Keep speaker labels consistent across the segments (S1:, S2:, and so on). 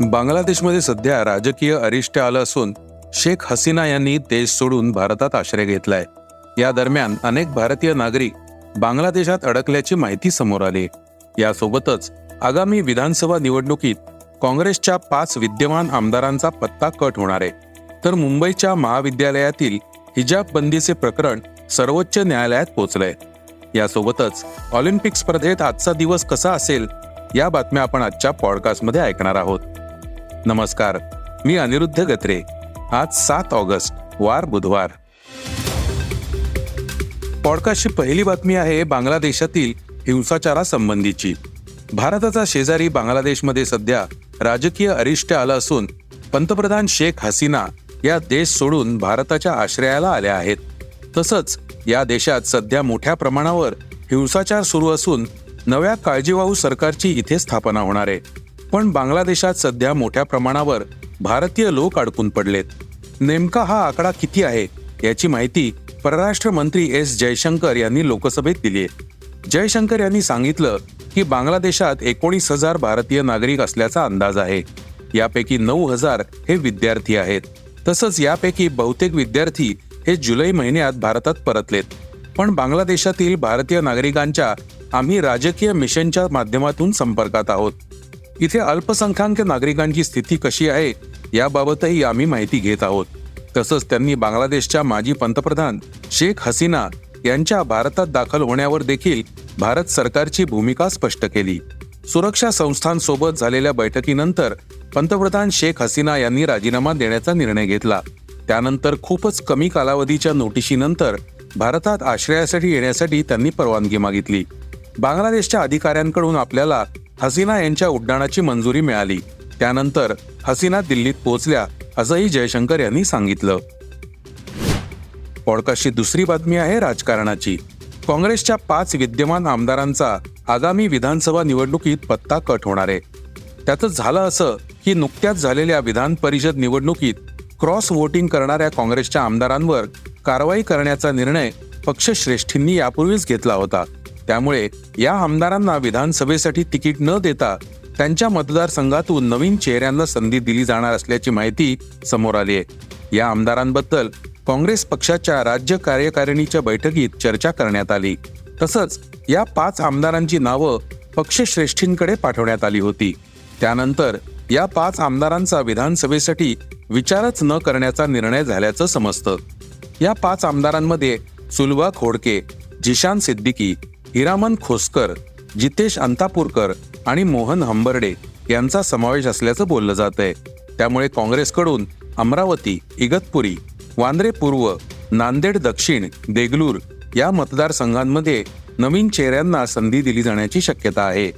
S1: बांगलादेशमध्ये सध्या राजकीय अरिष्ट आलं असून शेख हसीना यांनी देश सोडून भारतात आश्रय घेतलाय. या दरम्यान अनेक भारतीय नागरिक बांगलादेशात अडकल्याची माहिती समोर आली. यासोबतच आगामी विधानसभा निवडणुकीत काँग्रेसच्या पाच विद्यमान आमदारांचा पत्ता कट होणार आहे. तर मुंबईच्या महाविद्यालयातील हिजाब बंदीचे प्रकरण सर्वोच्च न्यायालयात पोहोचलंय यासोबतच ऑलिम्पिक स्पर्धेत आजचा दिवस कसा असेल या बातम्या आपण आजच्या पॉडकास्टमध्ये ऐकणार आहोत. नमस्कार मी अनिरुद्ध गत्रे. आज सात ऑगस्ट वार बुधवार. पॉडकास्टची पहिली बातमी आहे बांगलादेशातील हिंसाचारासंबंधीची. भारताचा शेजारी बांगलादेशमध्ये सध्या राजकीय अरिष्ट आलं असून पंतप्रधान शेख हसीना या देश सोडून भारताच्या आश्रयाला आल्या आहेत. तसंच या देशात सध्या मोठ्या प्रमाणावर हिंसाचार सुरू असून नव्या काळजीवाहू सरकारची इथे स्थापना होणार आहे. पण बांगलादेशात सध्या मोठ्या प्रमाणावर भारतीय लोक अडकून पडलेत. नेमका हा आकडा किती आहे याची माहिती परराष्ट्र मंत्री एस जयशंकर यांनी लोकसभेत दिली आहे जयशंकर यांनी सांगितलं की बांगलादेशात एकोणीस हजार भारतीय नागरिक असल्याचा अंदाज आहे. यापैकी नऊ हजार हे विद्यार्थी आहेत. तसंच यापैकी बहुतेक विद्यार्थी हे जुलै महिन्यात भारतात परतलेत. पण बांगलादेशातील भारतीय नागरिकांच्या आम्ही राजकीय मिशनच्या माध्यमातून संपर्कात आहोत. इथे अल्पसंख्याक नागरिकांची स्थिती कशी आहे याबाबतही आम्ही माहिती घेत आहोत. तसंच त्यांनी बांगलादेशच्या माजी पंतप्रधान शेख हसीना यांच्या भारतात दाखल होण्यावर देखील भारत सरकारची भूमिका स्पष्ट केली. सुरक्षा संस्थांसोबत झालेल्या बैठकीनंतर पंतप्रधान शेख हसीना यांनी राजीनामा देण्याचा निर्णय घेतला. त्यानंतर खूपच कमी कालावधीच्या नोटिशीनंतर भारतात आश्रयासाठी येण्यासाठी त्यांनी परवानगी मागितली. बांगलादेशच्या अधिकाऱ्यांकडून आपल्याला हसीना यांच्या उड्डाणाची मंजुरी मिळाली. त्यानंतर हसीना दिल्लीत पोहोचल्या असंही जयशंकर यांनी सांगितलं. पॉडकास्टची दुसरी बातमी आहे राजकारणाची. काँग्रेसच्या पाच विद्यमान आमदारांचा आगामी विधानसभा निवडणुकीत पत्ता कट होणार आहे. त्यातच झालं असं की नुकत्याच झालेल्या विधान परिषद निवडणुकीत क्रॉस वोटिंग करणाऱ्या काँग्रेसच्या आमदारांवर कारवाई करण्याचा निर्णय पक्षश्रेष्ठींनी यापूर्वीच घेतला होता. त्यामुळे या आमदारांना विधानसभेसाठी तिकीट न देता त्यांच्या मतदारसंघातून नवीन चेहऱ्यांना संधी दिली जाणार असल्याची माहिती समोर आली आहे. या आमदारांबद्दल काँग्रेस पक्षाच्या राज्य कार्यकारिणीच्या बैठकीत चर्चा करण्यात आली. तसंच या पाच आमदारांची नावं पक्षश्रेष्ठींकडे पाठवण्यात आली होती. त्यानंतर या पाच आमदारांचा विधानसभेसाठी विचारच न करण्याचा निर्णय झाल्याचं समजतं. या पाच आमदारांमध्ये सुलभा खोडके जिशान सिद्दीकी हिरामन खोसकर जितेश अंतापूरकर आणि मोहन हंबर्डे यांचा समावेश असल्याचं बोललं जात आहे त्यामुळे काँग्रेसकडून अमरावती इगतपुरी वांद्रे पूर्व नांदेड दक्षिण देगलूर या मतदारसंघांमध्ये नवीन चेहऱ्यांना संधी दिली जाण्याची शक्यता आहे.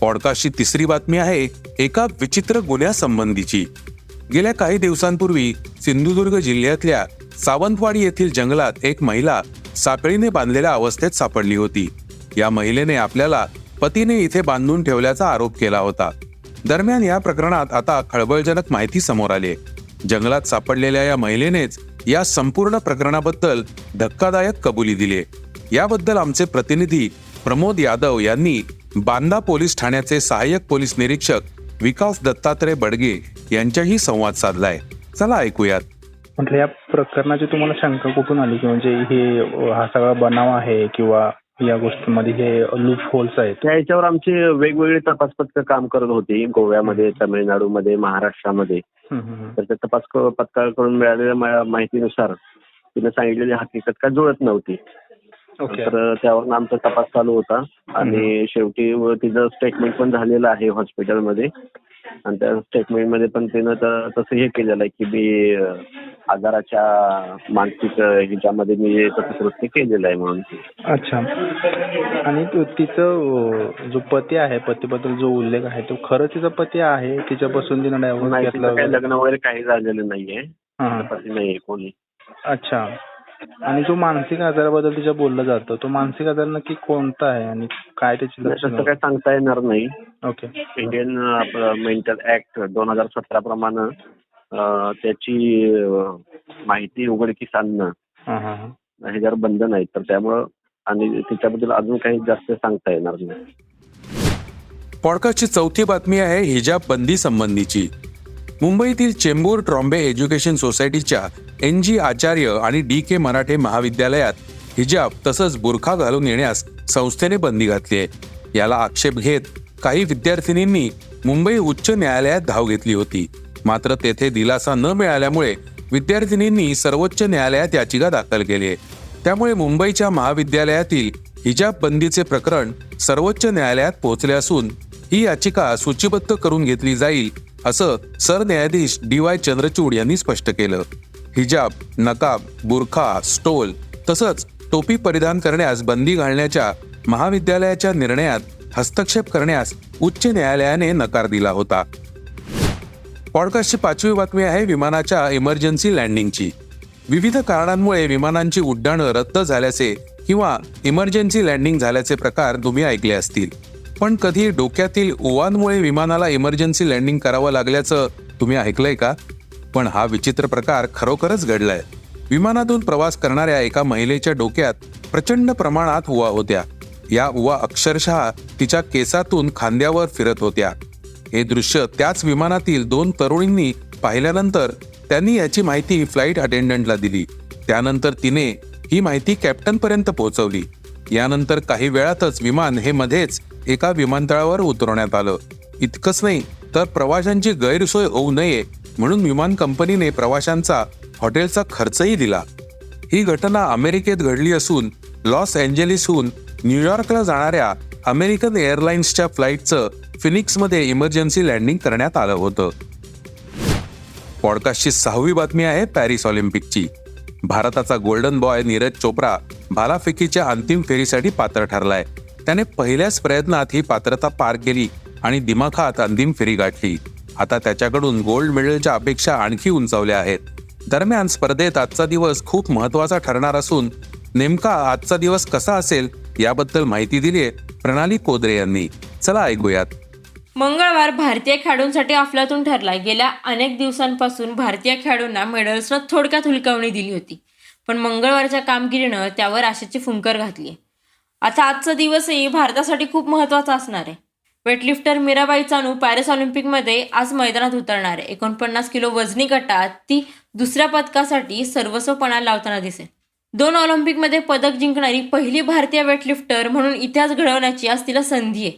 S1: पॉडकास्टची तिसरी बातमी आहे एका विचित्र गुन्ह्यासंबंधीची गेल्या काही दिवसांपूर्वी सिंधुदुर्ग जिल्ह्यातल्या सावंतवाडी येथील जंगलात एक महिला साखळीने बांधलेल्या अवस्थेत सापडली होती. या महिलेने आपल्याला पतीने इथे बांधून ठेवल्याचा आरोप केला होता. दरम्यान या प्रकरणात आता खळबळजनक माहिती समोर आली जंगलात सापडलेल्या या महिलेनेच या संपूर्ण प्रकरणाबद्दल धक्कादायक कबुली दिली याबद्दल आमचे प्रतिनिधी प्रमोद यादव यांनी बांदा पोलीस ठाण्याचे सहाय्यक पोलीस निरीक्षक विकास दत्तात्रय बडगे यांच्याही संवाद साधलाय. चला ऐकूयात.
S2: म्हटलं या प्रकरणाची तुम्हाला शंका कुठून आली? की म्हणजे हे हा सगळा बनाव आहे किंवा या गोष्टीमध्ये हे लूप होल्स आहेत?
S3: त्या याच्यावर आमची वेगवेगळी तपास पथकं काम करत होती. गोव्यामध्ये तामिळनाडूमध्ये महाराष्ट्रामध्ये. तर त्या तपास पथकाकडून मिळालेल्या माहितीनुसार तिने सांगितलेली हकीकत काय जुळत नव्हती. तर त्यावरून आमचा तपास चालू होता. आणि शेवटी तिचं स्टेटमेंट पण झालेलं आहे हॉस्पिटलमध्ये. आणि त्या स्टेटमेंटमध्ये पण तिनं त- तसं हे केलेलं आहे की मी आजाराच्या मानसिक ह्याच्यामध्ये मी तसं कृत्य केलेलं आहे म्हणून.
S2: अच्छा. आणि तो- तिचं जो पती आहे पतीबद्दल जो उल्लेख आहे तो खरं तिचा पती आहे तिच्यापासून तिनं?
S3: लग्न वगैरे काही झालेलं नाहीये. पती नाहीये कोणी.
S2: अच्छा. आणि जो मानसिक आजाराबद्दल तिच्या बोललं जातं तो मानसिक आजार नक्की कोणता आहे आणि काय त्याची
S3: तसं
S2: लक्षणं?
S3: काय सांगता येणार नाही.
S2: ओके.
S3: इंडियन आपलं मेंटल ऍक्ट दोन हजार सतरा प्रमाणे त्याची माहिती उघडकीस आणणं
S2: हा हा हा.
S3: ह्याच्यावर बंधन आहे तर त्यामुळं आणि तिच्याबद्दल अजून काही जास्त सांगता येणार नाही.
S1: पॉडकास्टची चौथी बातमी आहे हिजाब बंदी संबंधीची. मुंबईतील चेंबूर ट्रॉम्बे एज्युकेशन सोसायटीच्या एन जी आचार्य आणि डी के मराठे महाविद्यालयात हिजाब तसंच बुरखा घालून येण्यास संस्थेने बंदी घातली आहे. याला आक्षेप घेत काही विद्यार्थिनींनी मुंबई उच्च न्यायालयात धाव घेतली होती. मात्र तेथे दिलासा न मिळाल्यामुळे विद्यार्थिनींनी सर्वोच्च न्यायालयात याचिका दाखल केली आहे. त्यामुळे मुंबईच्या महाविद्यालयातील हिजाब बंदीचे प्रकरण सर्वोच्च न्यायालयात पोहोचले असून ही याचिका सूचीबद्ध करून घेतली जाईल असं सरन्यायाधीश डी वाय चंद्रचूड यांनी स्पष्ट केलं. हिजाब नकाब बुरखा स्टोल तसंच टोपी परिधान करण्यास बंदी घालण्याच्या महाविद्यालयाच्या निर्णयात हस्तक्षेप करण्यास उच्च न्यायालयाने नकार दिला होता. पॉडकास्टची पाचवी बातमी आहे विमानाच्या इमर्जन्सी लँडिंगची. विविध कारणांमुळे विमानांची उड्डाणं रद्द झाल्याचे किंवा इमर्जन्सी लँडिंग झाल्याचे प्रकार तुम्ही ऐकले असतील. पण कधी डोक्यातील ओवांमुळे विमानाला इमर्जन्सी लँडिंग करावं लागल्याचं तुम्ही ऐकलंय का? पण हा विचित्र प्रकार खरोखरच घडलाय. विमानातून प्रवास करणाऱ्या एका महिलेच्या डोक्यात प्रचंड प्रमाणात उवा होत्या. या उवा अक्षरशः तिच्या केसातून खांद्यावर फिरत होत्या. हे दृश्य त्याच विमानातील दोन तरुणींनी पाहिल्यानंतर त्यांनी याची माहिती फ्लाईट अटेंडंटला दिली. त्यानंतर तिने ही माहिती कॅप्टन पर्यंत पोहोचवली. यानंतर काही वेळातच विमान हे मध्येच एका विमानतळावर उतरवण्यात आलं. इतकंच नाही तर प्रवाशांची गैरसोय होऊ नये म्हणून विमान कंपनीने प्रवाशांचा हॉटेलचा खर्चही दिला. ही घटना अमेरिकेत घडली असून लॉस एंजेलिसहून न्यूयॉर्कला जाणाऱ्या अमेरिकन एअरलाइन्सच्या फ्लाईटचं फिनिक्समध्ये इमर्जन्सी लँडिंग करण्यात आलं होतं. पॉडकास्टची सहावी बातमी आहे पॅरिस ऑलिम्पिकची. भारताचा गोल्डन बॉय नीरज चोप्रा भालाफेकीच्या अंतिम फेरीसाठी पात्र ठरलाय. त्याने पहिल्याच प्रयत्नात ही पात्रता पार केली आणि दिमाखात अंतिम फेरी गाठली. आता त्याच्याकडून गोल्ड मेडलच्या अपेक्षा आणखी उंचावल्या आहेत. दरम्यान स्पर्धेत आजचा दिवस खूप महत्त्वाचा ठरणार असून नेमका आजचा दिवस कसा असेल याबद्दल माहिती दिली आहे प्रणाली कोदरे यांनी. चला ऐकूयात.
S4: मंगळवार भारतीय खेळाडूंसाठी अफलातून ठरला गेल्या अनेक दिवसांपासून भारतीय खेळाडूंना मेडल्सनं थोडक्यात हुलकावणी दिली होती. पण मंगळवारच्या कामगिरीनं त्यावर आशेची फुंकर घातली आता आजचा दिवसही भारतासाठी खूप महत्त्वाचा असणार आहे. वेटलिफ्टर मीराबाई चानू पॅरिस ऑलिम्पिकमध्ये आज मैदानात उतरणार आहे. एकोणपन्नास किलो वजनी गटात ती दुसऱ्या पदकासाठी सर्वस्वपणा लावताना दिसेल. दोन ऑलिम्पिकमध्ये पदक जिंकणारी पहिली भारतीय वेटलिफ्टर म्हणून इतिहास घडवण्याची आज तिला संधी आहे.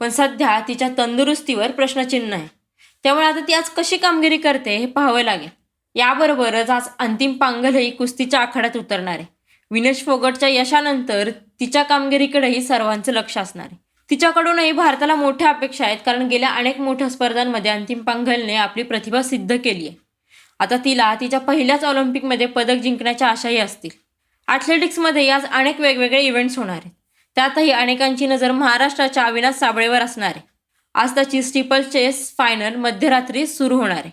S4: पण सध्या तिच्या तंदुरुस्तीवर प्रश्नचिन्ह आहे. त्यामुळे आता ती आज कशी कामगिरी करते हे पाहावं लागेल. याबरोबरच आज अंतिम पांगलही कुस्तीच्या आखाड्यात उतरणार आहे. विनेश फोगटच्या यशानंतर तिच्या कामगिरीकडेही सर्वांचं लक्ष असणार आहे. तिच्याकडूनही भारताला मोठ्या अपेक्षा आहेत कारण गेल्या अनेक मोठ्या स्पर्धांमध्ये अंतिम पांघलने आपली प्रतिभा सिद्ध केली आहे. आता तिला तिच्या पहिल्याच ऑलिम्पिकमध्ये पदक जिंकण्याच्या आशाही असतील. ॲथलेटिक्समध्ये आज अनेक वेगवेगळे इव्हेंट्स होणार आहेत. त्यातही अनेकांची नजर महाराष्ट्राच्या अविनाश साबळेवर असणार आहे. आज त्याची स्टिपल चेस फायनल मध्यरात्री सुरू होणार आहे.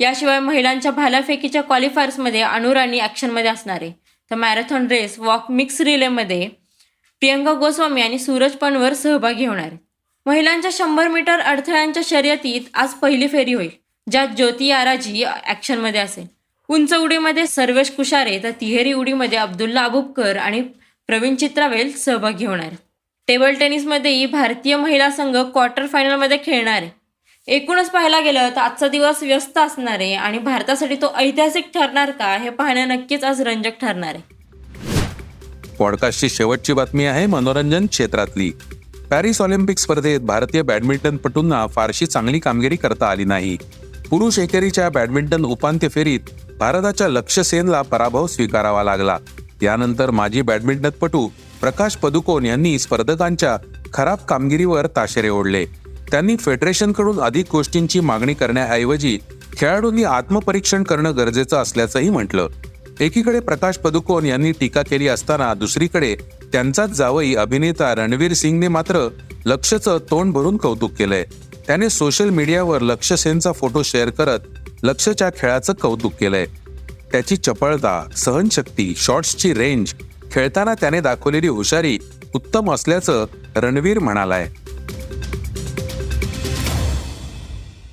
S4: याशिवाय महिलांच्या भालाफेकीच्या क्वालिफायर्समध्ये अनुराणी ॲक्शनमध्ये असणार आहे. तर मॅरेथॉन रेस वॉक मिक्स रिलेमध्ये प्रियंका गोस्वामी आणि सूरज पनवर सहभागी होणार. आहेत महिलांच्या शंभर मीटर अडथळ्यांच्या शर्यतीत आज पहिली फेरी होईल ज्यात ज्योती आराजी ॲक्शनमध्ये असेल. उंच उडीमध्ये सर्वेश कुशारे तर तिहेरी उडीमध्ये अब्दुल्ला अबुबकर आणि प्रवीण चित्रावेल सहभागी होणार. टेबल टेनिसमध्येही भारतीय महिला संघ क्वार्टर फायनलमध्ये खेळणार. आहे एकूणच पाहायला गेलं तर आजचा दिवस व्यस्त असणार आहे आणि भारतासाठी तो ऐतिहासिक ठरणार का हे पाहणं नक्कीच आज रंजक ठरणार आहे.
S1: पॉडकास्टची शेवटची बातमी आहे मनोरंजन क्षेत्रातली. पॅरिस ऑलिम्पिक स्पर्धेत भारतीय बॅडमिंटनपटूंना फारशी चांगली कामगिरी करता आली नाही. पुरुष एकेरीच्या बॅडमिंटन उपांत्य फेरीत भारताच्या लक्ष्य सेनला पराभव स्वीकारावा लागला. त्यानंतर माजी बॅडमिंटनपटू प्रकाश पदुकोण यांनी स्पर्धकांच्या खराब कामगिरीवर ताशेरे ओढले. त्यांनी फेडरेशनकडून अधिक गोष्टींची मागणी करण्याऐवजी खेळाडूंनी आत्मपरीक्षण करणं गरजेचं असल्याचंही म्हटलं. एकीकडे प्रकाश पदुकोण यांनी टीका केली असताना दुसरीकडे त्यांचाच जावई अभिनेता रणवीर सिंगने मात्र लक्षचं तोंड भरून कौतुक केलंय. त्याने सोशल मीडियावर लक्ष सेनचा फोटो शेअर करत लक्षच्या खेळाचं कौतुक केलंय. त्याची चपळता सहनशक्ती शॉट्सची रेंज खेळताना त्याने दाखवलेली हुशारी उत्तम असल्याचं रणवीर म्हणालाय.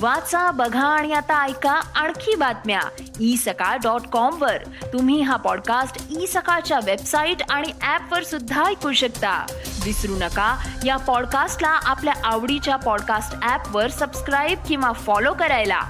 S5: वाचा बघा आणि आता ऐका आणखी बातम्या. ई सकाळ डॉट कॉम वर. तुम्ही हा पॉडकास्ट ई सकाळच्या वेबसाईट आणि ऍप वर सुद्धा ऐकू शकता. विसरू नका या पॉडकास्टला आपल्या आवडीच्या पॉडकास्ट ऍप वर सबस्क्राईब किंवा फॉलो करायला.